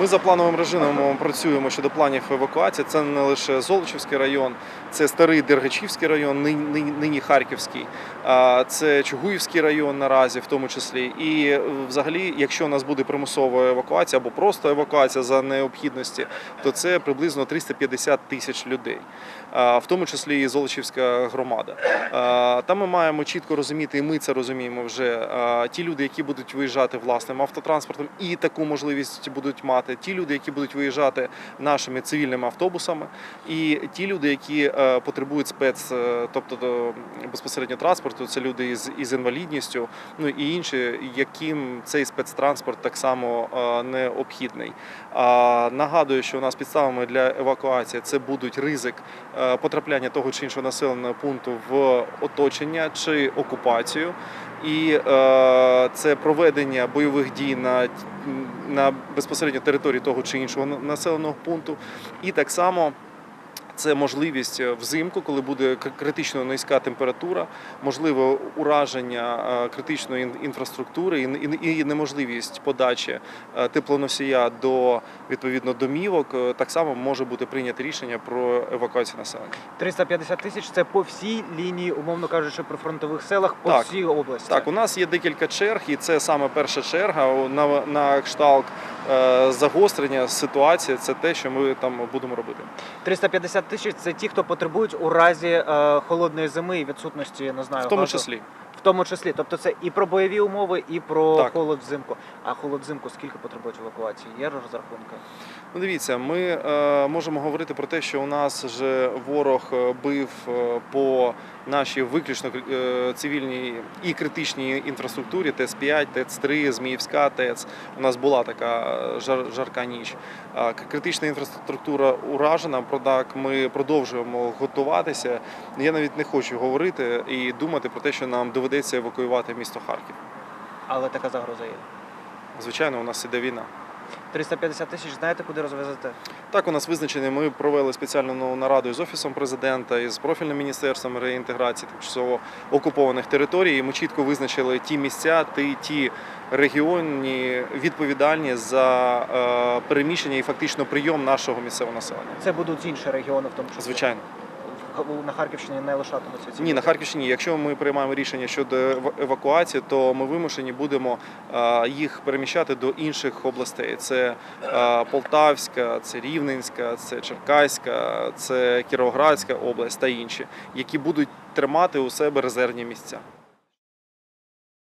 Ми за плановим режимом працюємо щодо планів евакуації. Це не лише Золочівський район, це старий Дергачівський район, нині, Харківський, це Чугуївський район наразі, в тому числі. І е, взагалі, якщо у нас буде примусова евакуація або просто евакуація за необхідності, то це приблизно 350 тисяч людей, в тому числі і Золочівська громада. Там ми маємо чітко розуміти, і ми це розуміємо вже. Ті люди, які будуть виїжджати власним автотранспортом, і таку можливість будуть мати. Ті люди, які будуть виїжджати нашими цивільними автобусами, і ті люди, які е, потребують спец, е, тобто безпосередньо транспорту, це люди із, із інвалідністю, ну і інші, яким цей спецтранспорт так само е, необхідний. Нагадую, що у нас підставами для евакуації це будуть ризик е, потрапляння того чи іншого населеного пункту в оточення чи окупацію. І е, це проведення бойових дій на, на безпосередньо території того чи іншого населеного пункту. І так само це можливість е, взимку, коли буде критично низька температура, можливе ураження е, критичної інфраструктури і неможливість подачі е, теплоносія до відповідно домівок. Так само може бути прийнято рішення про евакуацію населення. 350 тисяч це по всій лінії, умовно кажучи, при фронтових селах по Так. всій області. Так, у нас є декілька черг, і це саме перша черга на, на кшталт загострення ситуації. Це те, що ми там будемо робити. 350 тисяч це ті, хто потребують у разі е, холодної зими і відсутності, не знаю, В тому газу. числі. В тому числі, тобто це і про бойові умови, і про Так. холод взимку. А холод взимку скільки потребують евакуації? Є розрахунки? Ну, дивіться, ми е, можемо говорити про те, що у нас вже ворог е, бив е, по нашій виключно е, цивільній і критичній інфраструктурі ТЕЦ-5, ТЕЦ-3, Зміївська ТЕЦ. У нас була така е, жар, жарка ніч. Критична інфраструктура уражена, однак ми продовжуємо готуватися. Я навіть не хочу говорити і думати про те, що нам доведеться евакуювати місто Харків. Але така загроза є. Звичайно, у нас іде війна. 350 тисяч знаєте, куди розвезете? Так, у нас визначені. Ми провели спеціальну нараду із офісом президента і з профільним міністерством реінтеграції тимчасово окупованих територій. І ми чітко визначили ті місця, ті, ті регіони відповідальні за е, переміщення і фактично прийом нашого місцевого населення. Це будуть інші регіони, в тому числі. Звичайно, На Харківщині не лишатимуться ці ні, на. Харківщині. Якщо ми приймаємо рішення щодо евакуації, то ми вимушені будемо їх переміщати до інших областей. Це Полтавська, це Рівненська, це Черкаська, це Кіровоградська область та інші, які будуть тримати у себе резервні місця.